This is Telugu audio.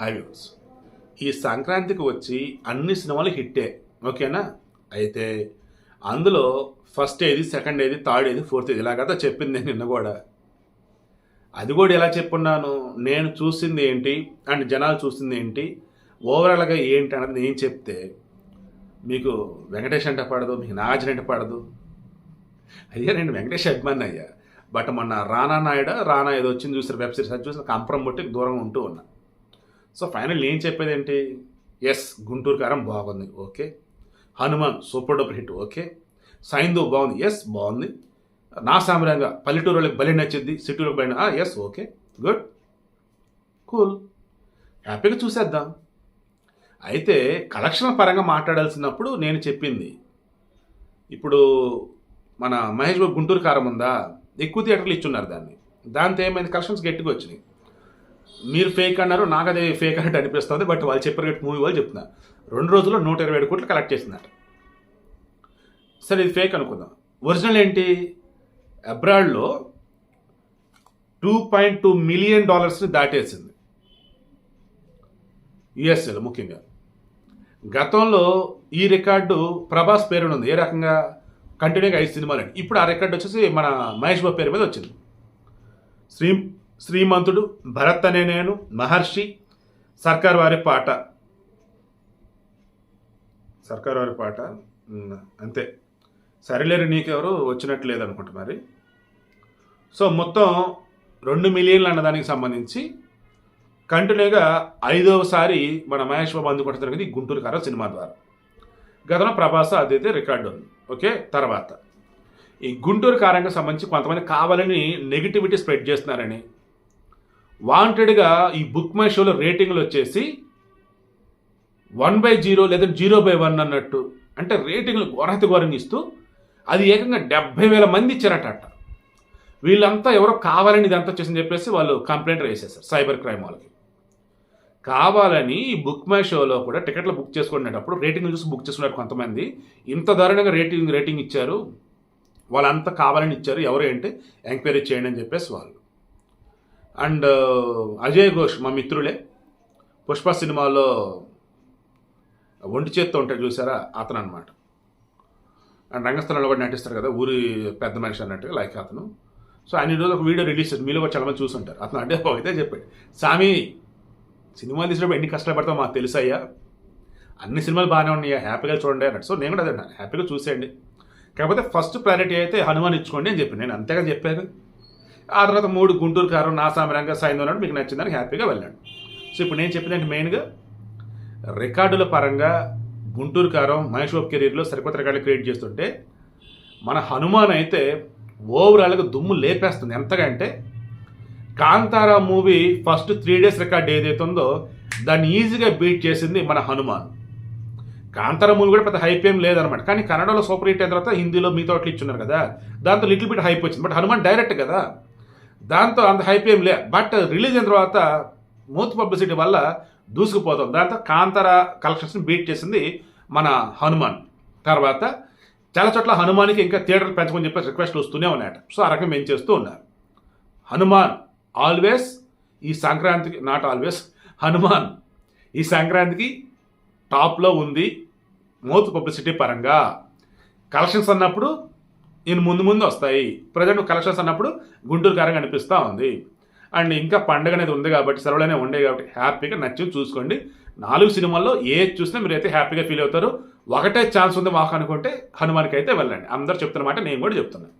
హాయ్ ఈ సంక్రాంతికి వచ్చి అన్ని సినిమాలు హిట్టే. ఓకేనా? అయితే అందులో ఫస్ట్ ఏది సెకండ్ ఏది థర్డ్ ఏది ఫోర్త్ ఏది? ఇలాగంతా చెప్పింది నేను నిన్న కూడా. అది కూడా ఎలా చెప్పున్నాను? నేను చూసింది ఏంటి? అండ్ జనాలు చూసింది ఏంటి? ఓవరాల్గా ఏంటి అన్నది నేను చెప్తే మీకు వెంకటేష్ అంటే పడదు మీకు నాగార్జున అంటే పడదు. అయ్యా నేను వెంకటేష్ అభిమాని అయ్యా. బట్ మొన్న రానా నాయుడు రానా ఏదో వచ్చింది చూసిన వెబ్ సిరీస్ అది చూసిన కంపరం బట్టి దూరంగా ఉంటూ ఉన్నా. సో ఫైనల్ నేను చెప్పేది ఏంటి ఎస్ గుంటూరు కారం బాగుంది. Okay. Hanuman super duper hit. Okay. సైందు బాగుంది. ఎస్ బాగుంది. నా సామ్రాంగా పల్లెటూరు వాళ్ళకి బలి నచ్చింది. సిటీలో బలి ఎస్ ఓకే. గుడ్. కూల్. హ్యాపీగా చూసేద్దాం. అయితే కలెక్షన్ పరంగా మాట్లాడాల్సినప్పుడు నేను చెప్పింది. ఇప్పుడు మన మహేష్ బాబు గుంటూరు కారం ఉందా? ఎక్కువ థియేటర్లు ఇచ్చున్నారు దాన్ని. దాంతో ఏమైంది? కలెక్షన్స్ గట్టిగా వచ్చినాయి. మీరు ఫేక్ అన్నారు నాకు అదే ఫేక్ అన్నట్టు అనిపిస్తుంది బట్ వాళ్ళు చెప్పారు మూవీ వాళ్ళు చెప్తున్నారు. రెండు రోజుల్లో నూట ఇరవై ఏడు కోట్లు కలెక్ట్ చేసిందట సరే ఇది ఫేక్ అనుకుందాం. ఒరిజినల్ ఏంటి? అబ్రాడ్లో టూ పాయింట్ టూ మిలియన్ డాలర్స్ని దాటేసింది. యుఎస్ఏలో ముఖ్యంగా. గతంలో ఈ రికార్డు ప్రభాస్ పేరున ఉంది ఏ రకంగా? కంటిన్యూగా ఐదు సినిమాలు. ఇప్పుడు ఆ రికార్డు వచ్చేసి మన మహేష్ బాబు పేరు మీద వచ్చింది. శ్రీ శ్రీమంతుడు భరత్ అనే నేను మహర్షి సర్కార్ వారి పాట. సర్కార్ వారి పాట? అంతే. సరిలేరు నీకెవరు వచ్చినట్టు లేదనుకుంటా మరి. సో మొత్తం రెండు మిలియన్లు అన్నదానికి సంబంధించి కంటిన్యూగా ఐదవసారి మన మహేష్ బాబు అందుకుంటున్న జరిగింది గుంటూరు కార సినిమా ద్వారా. గతంలో ప్రభాస్ అదైతే రికార్డు ఉంది. ఓకే? తర్వాత. ఈ గుంటూరు కారంగా సంబంధించి కొంతమంది కావాలని నెగిటివిటీ స్ప్రెడ్ చేస్తున్నారని వాంటెడ్గా ఈ బుక్ మై షోలో రేటింగ్లు వచ్చేసి వన్ బై జీరో లేదా జీరో బై వన్ అన్నట్టు. అంటే రేటింగ్లు ఘోరతి ఘోరంగా ఇస్తూ అది ఏకంగా డెబ్బై వేల మంది ఇచ్చారట అట్ట. వీళ్ళంతా ఎవరో కావాలని ఇదంతా చేసని చెప్పేసి వాళ్ళు కంప్లైంట్ వేసేసారు సైబర్ క్రైమ్ వాళ్ళకి. కావాలని ఈ బుక్ మై షోలో కూడా టికెట్లు బుక్ చేసుకునేటప్పుడు రేటింగ్లు చూసి బుక్ చేసుకున్నారు కొంతమంది. ఇంత దారుణంగా రేటింగ్ రేటింగ్ ఇచ్చారు. వాళ్ళంతా కావాలని ఇచ్చారు. ఎవరు ఏంటి? ఎంక్వైరీ చేయండి అని చెప్పేసి వాళ్ళు. అండ్ uh, అజయ్ ఘోష్ మా మిత్రులే. పుష్ప సినిమాలో ఒంటి చేత్తో ఉంటాడు చూసారా? అతను అనమాట అండ్ రంగస్థలంలో కూడా నటిస్తారు కదా ఊరి పెద్ద మనిషి అన్నట్టుగా లైక్ అతను. సో ఆయన ఈరోజు ఒక వీడియో రిలీజ్ చేసి మీలో కూడా చాలా మంది చూసుంటారు. అతను అంటే అయితే చెప్పాడు. సామి సినిమాలు తీసినప్పుడు ఎన్ని కష్టాలు మాకు తెలుసయ్యా. అన్ని సినిమాలు బాగానే ఉన్నాయా హ్యాపీగా చూడండి అన్నట్టు సో నేను కూడా అదే హ్యాపీగా చూసేయండి. కాకపోతే ఫస్ట్ ప్రయారిటీ అయితే హనుమాన్ ఇచ్చుకోండి అని చెప్పి నేను అంతేగా చెప్పాను. ఆ తర్వాత మూడు గుంటూరు కారు నా రంగ సాయంత్రం మీకు నచ్చిందని హ్యాపీగా వెళ్ళాను సో ఇప్పుడు నేను చెప్పిందంటే మెయిన్గా రికార్డుల పరంగా గుంటూరు కారం మహేష్ బాబు కెరీర్లో సరికొత్త రికార్డులు క్రియేట్ చేస్తుంటే మన హనుమాన్ అయితే ఓవరాల్గా దుమ్ము లేపేస్తుంది. ఎంతగా అంటే Kantara movie first three days record ఏదైతే ఉందో దాన్ని ఈజీగా బీట్ చేసింది మన హనుమాన్. కాంతారా మూవీ కూడా పెద్ద హైప్ ఏం లేదనమాట కానీ కన్నడలో సూపర్ హిట్ అయిన తర్వాత హిందీలో మీతో అట్లా ఇచ్చున్నారు కదా. దాంతో లిటిల్ బిట్ హైప్ వచ్చింది. బట్ హనుమాన్ డైరెక్ట్ కదా. దాంతో అంత హైప్ ఏం లే. బట్ రిలీజ్ అయిన తర్వాత మూత్ పబ్లిసిటీ వల్ల దూసుకుపోతాం. దాంతో కాంతార కలెక్షన్స్ని బీట్ చేసింది మన హనుమాన్. తర్వాత చాలా చోట్ల హనుమాన్కి ఇంకా థియేటర్లు పెంచమని చెప్పేసి రిక్వెస్ట్లు వస్తూనే ఉన్నాయట. సో ఆ రకం ఏం చేస్తూ ఉన్నారు హనుమాన్ ఆల్వేస్ ఈ సంక్రాంతికి నాట్ ఆల్వేస్ హనుమాన్ ఈ సంక్రాంతికి టాప్లో ఉంది మౌత్ పబ్లిసిటీ పరంగా. కలెక్షన్స్ అన్నప్పుడు ఈయన ముందు ముందు వస్తాయి. ప్రజెంట్ కలెక్షన్స్ అన్నప్పుడు గుంటూరు కారంగా అనిపిస్తూ ఉంది. అండ్ ఇంకా పండగ అనేది ఉంది కాబట్టి సెలవులనే ఉండే కాబట్టి హ్యాపీగా నచ్చి చూసుకోండి. నాలుగు సినిమాల్లో ఏ చూసినా మీరు అయితే హ్యాపీగా ఫీల్ అవుతారు. ఒకటే ఛాన్స్ ఉంది మాకు అనుకుంటే హనుమాన్కి అయితే వెళ్ళండి. అందరు చెప్తున్నమాట నేను కూడా చెప్తున్నాను